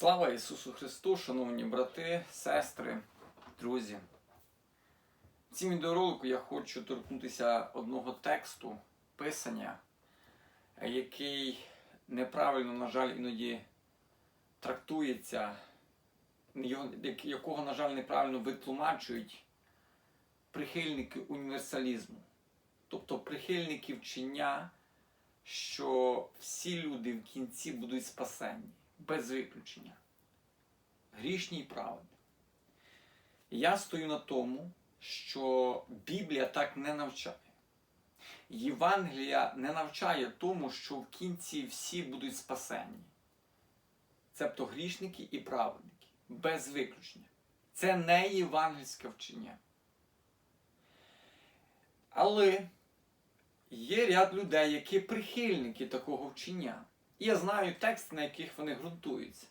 Слава Ісусу Христу, шановні брати, сестри, друзі. В цім відеоролику я хочу торкнутися одного тексту писання, який неправильно, на жаль, іноді трактується, якого, на жаль, неправильно витлумачують прихильники універсалізму, тобто прихильники вчення, що всі люди в кінці будуть спасені без виключення. Грішні і праведні. Я стою на тому, що Біблія так не навчає. Євангелія не навчає тому, що в кінці всі будуть спасені. Цебто грішники і праведники. Без виключення. Це не євангельське вчення. Але є ряд людей, які прихильники такого вчення. І я знаю тексти, на яких вони ґрунтуються.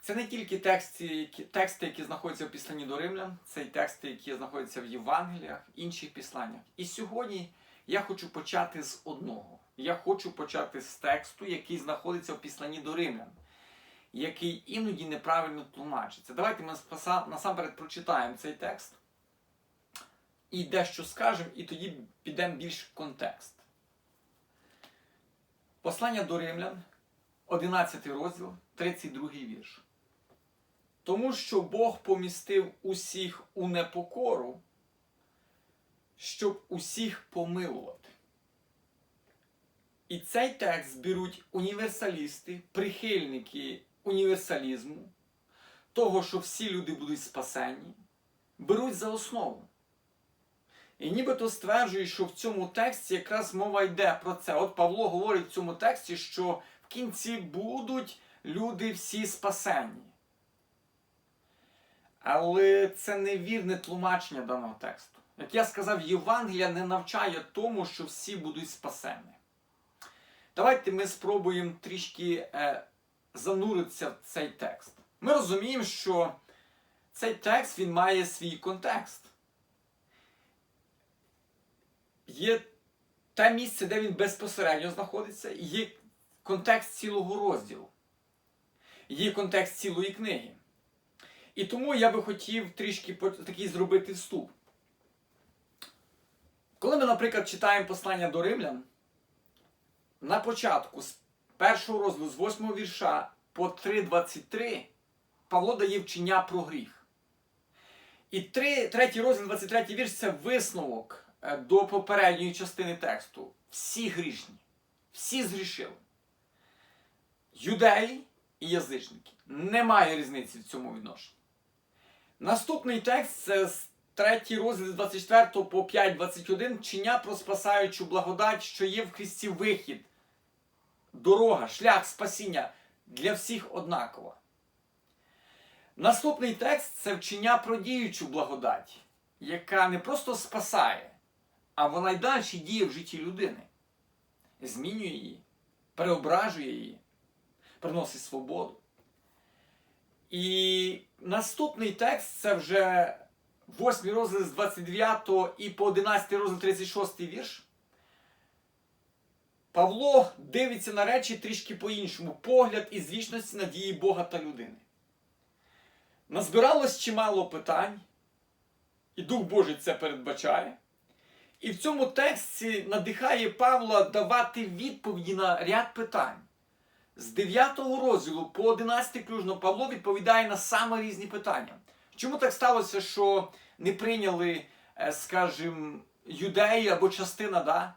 Це не тільки тексти, які, тексти, які знаходяться в післанні до римлян, це й тексти, які знаходяться в Євангеліях, інших післаннях. І сьогодні я хочу почати з одного. Я хочу почати з тексту, який знаходиться в післанні до римлян, який іноді неправильно тлумачиться. Давайте ми насамперед прочитаємо цей текст і дещо скажемо, і тоді підемо більш в контекст. Послання до римлян, 11 розділ, 32 вірш. Тому що Бог помістив усіх у непокору, щоб усіх помилувати. І цей текст беруть універсалісти, прихильники універсалізму, того, що всі люди будуть спасені, беруть за основу. І нібито стверджує, що в цьому тексті якраз мова йде про це. От Павло говорить в цьому тексті, що в кінці будуть люди всі спасені. Але це невірне тлумачення даного тексту. Як я сказав, Євангелія не навчає тому, що всі будуть спасені. Давайте ми спробуємо трішки е, зануритися в цей текст. Ми розуміємо, що цей текст він має свій контекст є те місце, де він безпосередньо знаходиться, є контекст цілого розділу, є контекст цілої книги. І тому я би хотів трішки такий зробити вступ. Коли ми, наприклад, читаємо послання до римлян, на початку з першого розділу, з 8 вірша по 3.23, Павло дає вчення про гріх. І три, третій розділ, 23 вірш це висновок до попередньої частини тексту. Всі грішні, всі згрішили. Юдеї і язичники. Немає різниці в цьому відношенні. Наступний текст це з 3 розділ 24 по 5.21 вчення про спасаючу благодать, що є в Христі вихід, дорога, шлях спасіння для всіх однакова. Наступний текст це вчення про діючу благодать, яка не просто спасає, а вона й далі діє в житті людини. Змінює її, переображує її, приносить свободу. І наступний текст це вже 8 розділ з 29 і по 11 розділ 36 вірш. Павло дивиться на речі трішки по-іншому. Погляд із вічності надії Бога та людини. Назбиралось чимало питань, і Дух Божий це передбачає. І в цьому тексті надихає Павла давати відповіді на ряд питань. З 9 розділу по 11 ключно Павло відповідає на саме різні питання. Чому так сталося, що не прийняли, е, скажімо, юдеї або частина, да?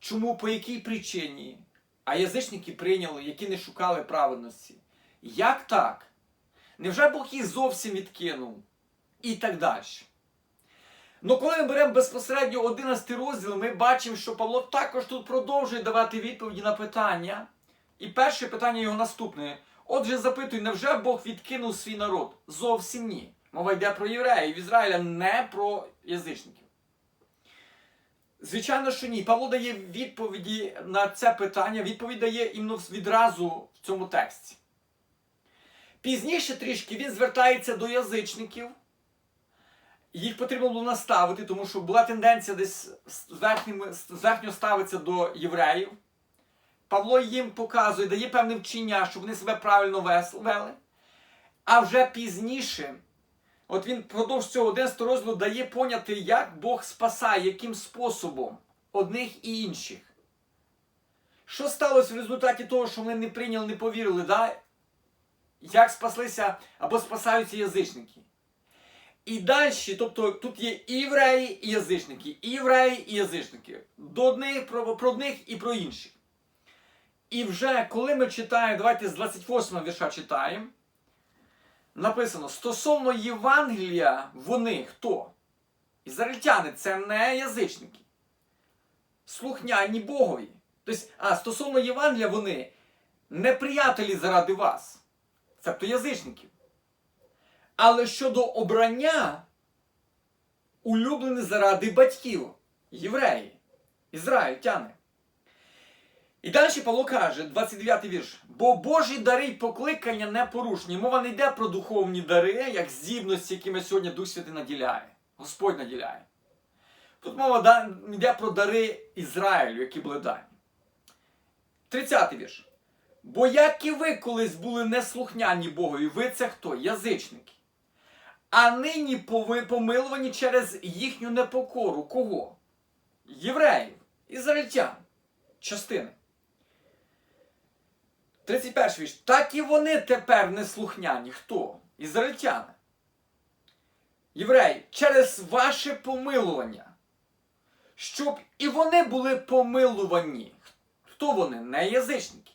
Чому, по якій причині? А язичники прийняли, які не шукали праведності. Як так? Невже Бог їх зовсім відкинув? І так далі. Ну, коли ми беремо безпосередньо 11 розділ, ми бачимо, що Павло також тут продовжує давати відповіді на питання. І перше питання його наступне. Отже, запитуй, невже Бог відкинув свій народ? Зовсім ні. Мова йде про євреїв Ізраїля, не про язичників. Звичайно, що ні. Павло дає відповіді на це питання, відповідь дає іменно відразу в цьому тексті. Пізніше трішки він звертається до язичників. Їх потрібно було наставити, тому що була тенденція десь з верхнім- верхньо ставитися до євреїв. Павло їм показує, дає певне вчення, щоб вони себе правильно вели. А вже пізніше, от він продовж цього 11 розділу дає поняти, як Бог спасає, яким способом одних і інших. Що сталося в результаті того, що вони не прийняли, не повірили, да? як спаслися або спасаються язичники? І далі, тобто тут є і євреї, і язичники, євреї, і язичники. До одних про, про одних і про інших. І вже коли ми читаємо, давайте з 28 вірша читаємо. Написано: стосовно Євангелія, вони хто? Ізраїльтяни це не язичники. Слухняні Богові. Тобто, а стосовно Євангелія, вони неприятелі заради вас. Тобто язичників. Але щодо обрання, улюблені заради батьків, євреї, ізраїльтяни. І далі Павло каже, 29 вірш. Бо Божі дари й покликання непорушні. Мова не йде про духовні дари, як здібності, якими сьогодні Дух Святий наділяє. Господь наділяє. Тут мова йде про дари Ізраїлю, які були дані. 30 вірш. Бо як і ви колись були неслухняні Богові, ви це хто? Язичники. А нині помилувані через їхню непокору. Кого? Євреїв, ізраїльтян. Частини. 31 вірш. Так і вони тепер неслухняні. Хто? Ізраїльтяни. Євреї, через ваше помилування. Щоб і вони були помилувані. Хто вони? Не язичники.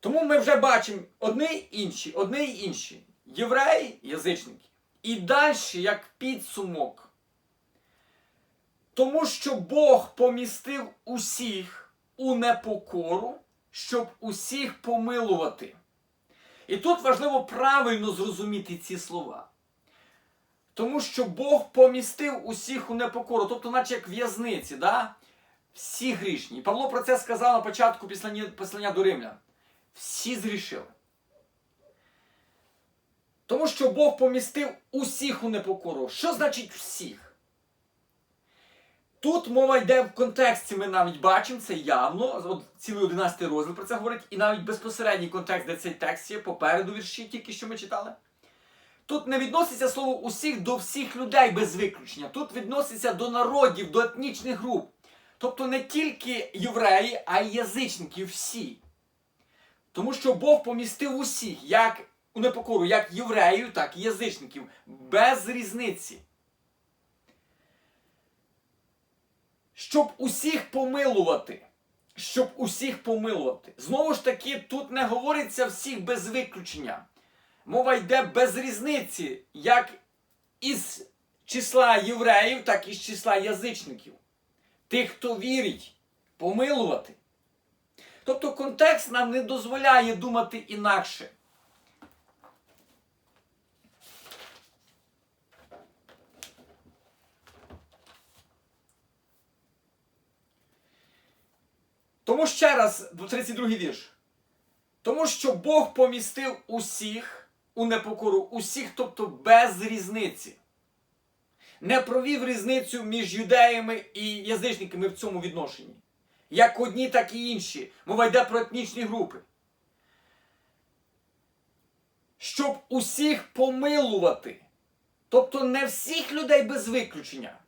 Тому ми вже бачимо одні й інші, одні й інші. Євреї, язичники. І далі, як підсумок. Тому що Бог помістив усіх у непокору, щоб усіх помилувати. І тут важливо правильно зрозуміти ці слова. Тому що Бог помістив усіх у непокору, тобто, наче як в'язниці, да? всі грішні. Павло про це сказав на початку післання, послання до римлян. Всі згрішили. Тому що Бог помістив усіх у непокору. Що значить всіх? Тут мова йде в контексті, ми навіть бачимо це явно, от цілий 11 розділ про це говорить, і навіть безпосередній контекст, де цей текст є попереду вірші, тільки що ми читали. Тут не відноситься слово усіх до всіх людей без виключення. Тут відноситься до народів, до етнічних груп. Тобто не тільки євреї, а й язичники всі. Тому що Бог помістив усіх, як у непокору, як євреїв, так і язичників, без різниці. Щоб усіх помилувати. Щоб усіх помилувати. Знову ж таки, тут не говориться всіх без виключення. Мова йде без різниці, як із числа євреїв, так і з числа язичників. Тих, хто вірить, помилувати. Тобто контекст нам не дозволяє думати інакше. Тому ще раз, 32 вірш. Тому що Бог помістив усіх у непокору, усіх, тобто без різниці. Не провів різницю між юдеями і язичниками в цьому відношенні. Як одні, так і інші. Мова йде про етнічні групи. Щоб усіх помилувати. Тобто не всіх людей без виключення,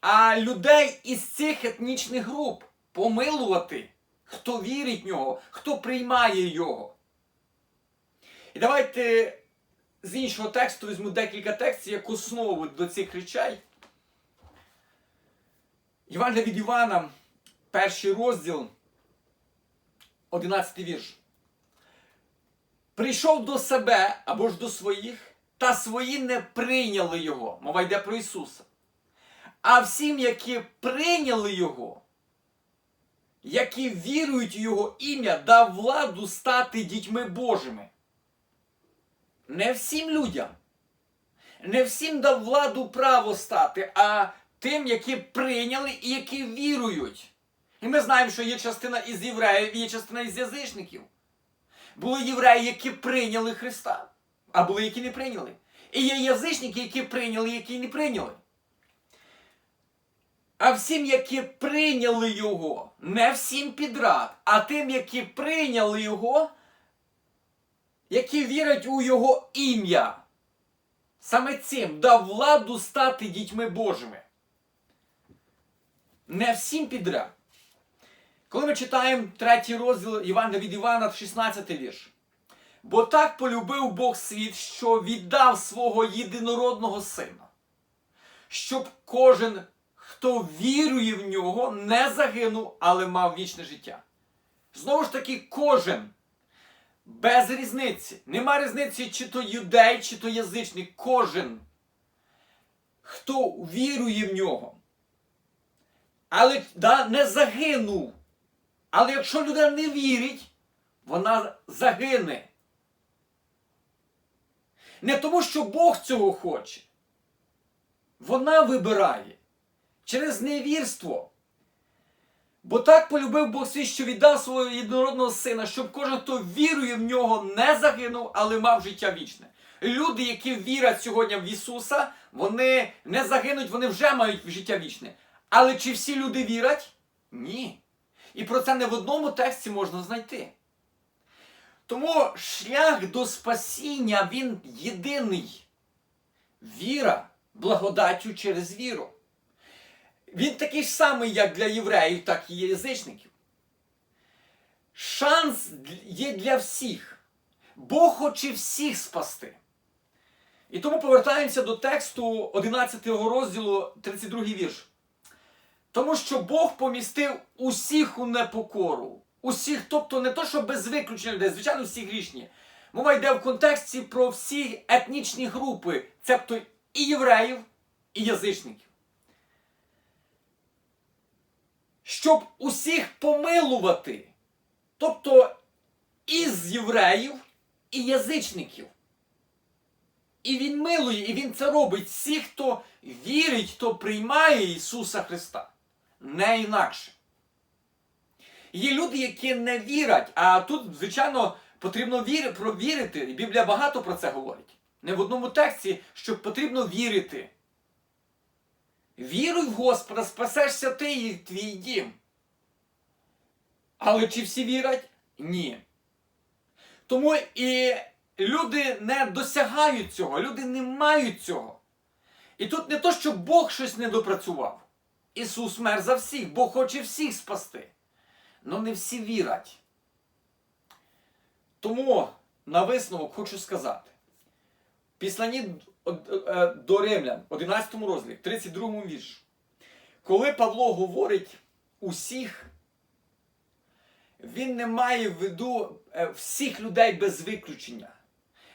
а людей із цих етнічних груп помилувати, хто вірить в нього, хто приймає його. І давайте з іншого тексту візьму декілька текстів як основу до цих речей. Євангелія від Івана, перший розділ, 11 вірш. Прийшов до себе або ж до своїх, та свої не прийняли його. Мова йде про Ісуса. А всім, які прийняли Його, які вірують в Його ім'я, дав владу стати дітьми Божими. Не всім людям. Не всім дав владу право стати, а тим, які прийняли і які вірують. І ми знаємо, що є частина із євреїв, є частина із язичників. Були євреї, які прийняли Христа, а були, які не прийняли. І є язичники, які прийняли, які не прийняли. А всім, які прийняли його, не всім підряд, а тим, які прийняли його, які вірять у його ім'я. Саме цим дав владу стати дітьми Божими. Не всім підряд. Коли ми читаємо третій розділ Івана від Івана, 16 вірш. Бо так полюбив Бог світ, що віддав свого єдинородного сина, щоб кожен, хто вірує в нього, не загинув, але мав вічне життя. Знову ж таки, кожен. Без різниці. Нема різниці, чи то юдей, чи то язичник. Кожен, хто вірує в нього. Але да, не загинув. Але якщо людина не вірить, вона загине. Не тому, що Бог цього хоче. Вона вибирає через невірство. Бо так полюбив Бог світ, що віддав свого єдинородного сина, щоб кожен, хто вірує в нього, не загинув, але мав життя вічне. Люди, які вірять сьогодні в Ісуса, вони не загинуть, вони вже мають життя вічне. Але чи всі люди вірять? Ні. І про це не в одному тексті можна знайти. Тому шлях до спасіння він єдиний. Віра благодаттю через віру. Він такий ж самий, як для євреїв, так і язичників. Шанс є для всіх. Бог хоче всіх спасти. І тому повертаємося до тексту 11 розділу, 32 вірш. Тому що Бог помістив усіх у непокору. Усіх, тобто не то, що без виключення людей, звичайно, всі грішні. Мова йде в контексті про всі етнічні групи, цебто і євреїв, і язичників. Щоб усіх помилувати, тобто із євреїв, і язичників. І Він милує, і Він це робить всіх, хто вірить, хто приймає Ісуса Христа. Не інакше. Є люди, які не вірять, а тут, звичайно, потрібно віри, провірити. І Біблія багато про це говорить. Не в одному тексті, що потрібно вірити. Віруй в Господа, спасешся ти і твій дім. Але чи всі вірять? Ні. Тому і люди не досягають цього, люди не мають цього. І тут не то, що Бог щось не допрацював. Ісус мер за всіх, Бог хоче всіх спасти. Ну не всі вірять. Тому на висновок хочу сказати. Післанні до Римлян, 11 розділі, 32 вірш. Коли Павло говорить усіх, він не має в виду всіх людей без виключення.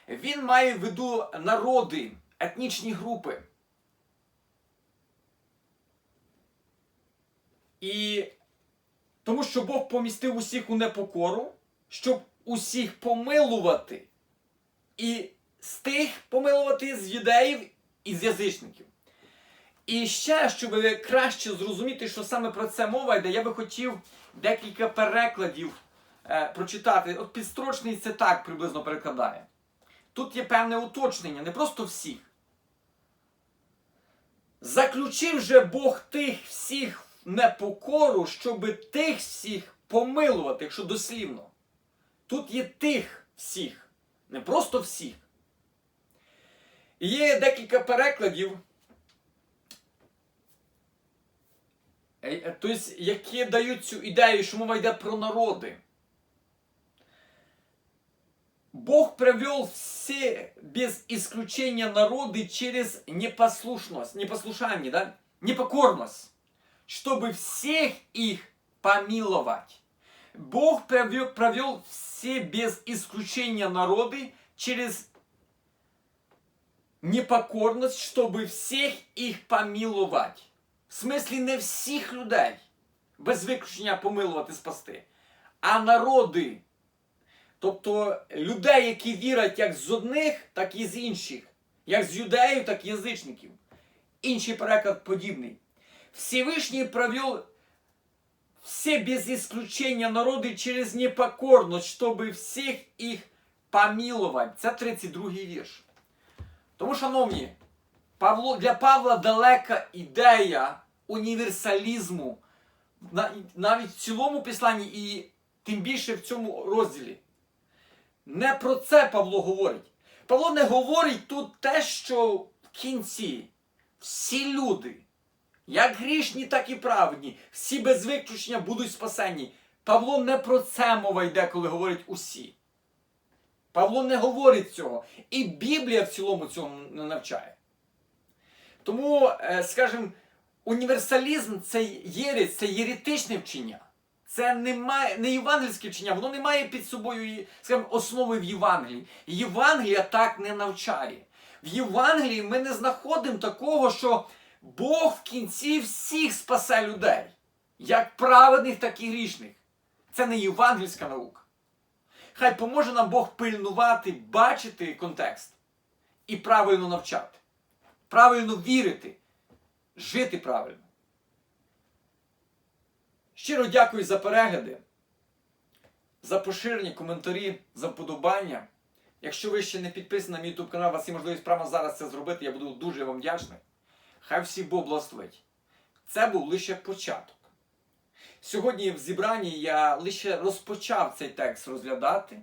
Він має в виду народи, етнічні групи. І тому що Бог помістив усіх у непокору, щоб усіх помилувати. І з тих помилувати з юдеїв і з язичників. І ще, щоб краще зрозуміти, що саме про це мова йде, я би хотів декілька перекладів е, прочитати. От підстрочний це так приблизно перекладає. Тут є певне уточнення, не просто всіх. Заключив же Бог тих всіх непокору, щоби тих всіх помилувати, якщо дослівно. Тут є тих всіх, не просто всіх. І є декілька перекладів, тобто, які дають цю ідею, що мова йде про народи. Бог привел все без исключения народы через непослушность, непослушание, да? непокорность, чтобы всех их помиловать. Бог провел, провел все без исключения народы через непокорность, чтобы всех их помиловать. В смислі не всіх людей без виключення помилувати спасти, а народи. Тобто людей, які вірять як з одних, так і з інших, як з юдеїв, так і язичників. Інший переклад подібний. Всевишній провел все без исключения народи через непокорность, щоб всіх їх помилувати. Це 32 вірш. Тому, шановні, Павло, для Павла далека ідея універсалізму навіть в цілому післанні і тим більше в цьому розділі. Не про це Павло говорить. Павло не говорить тут те, що в кінці всі люди, як грішні, так і праведні, всі без виключення будуть спасені. Павло не про це мова йде, коли говорить усі. Павло не говорить цього. І Біблія в цілому цьому не навчає. Тому, е, скажімо, універсалізм це єресь, це єретичне вчення. Це не, має, не євангельське вчення, воно не має під собою скажімо, основи в Євангелії. Євангелія так не навчає. В Євангелії ми не знаходимо такого, що Бог в кінці всіх спасе людей, як праведних, так і грішних. Це не євангельська наука. Хай поможе нам Бог пильнувати, бачити контекст і правильно навчати, правильно вірити, жити правильно. Щиро дякую за перегляди, за поширені коментарі, за вподобання. Якщо ви ще не підписані на мій YouTube канал, у вас є можливість прямо зараз це зробити, я буду дуже вам вдячний. Хай всі Бог благословить. Це був лише початок. Сьогодні в зібранні я лише розпочав цей текст розглядати.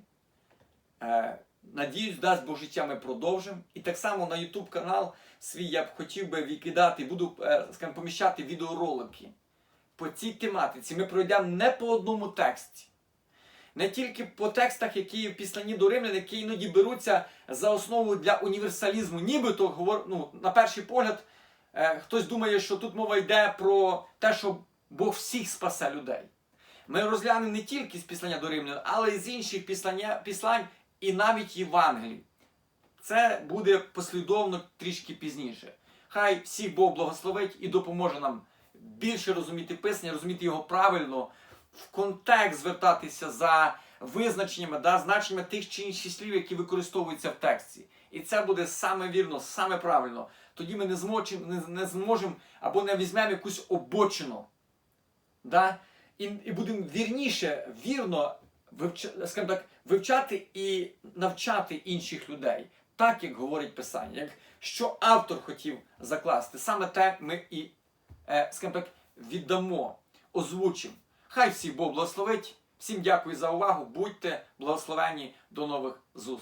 Е, надіюсь, дасть Бог життя ми продовжимо. І так само на YouTube канал свій я б хотів би викидати, буду е, скажімо, поміщати відеоролики по цій тематиці. Ми пройдемо не по одному тексті. Не тільки по текстах, які в післанні до римлян, які іноді беруться за основу для універсалізму. Нібито ну, на перший погляд, е, хтось думає, що тут мова йде про те, що Бог всіх спасе людей. Ми розглянемо не тільки з післання до римлян, але й з інших післання, післань і навіть Євангелій. Це буде послідовно трішки пізніше. Хай всіх Бог благословить і допоможе нам більше розуміти писання, розуміти його правильно, в контекст звертатися за визначеннями, да, значеннями тих чи інших слів, які використовуються в тексті. І це буде саме вірно, саме правильно. Тоді ми не зможемо, не, не зможемо або не візьмемо якусь обочину. Да? І, і будемо вірніше, вірно вивча, скажімо так, вивчати і навчати інших людей, так як говорить Писання, як що автор хотів закласти. Саме те ми і, е, скажімо так, віддамо, озвучимо. Хай всіх Бог благословить. Всім дякую за увагу. Будьте благословені. До нових зустрічей.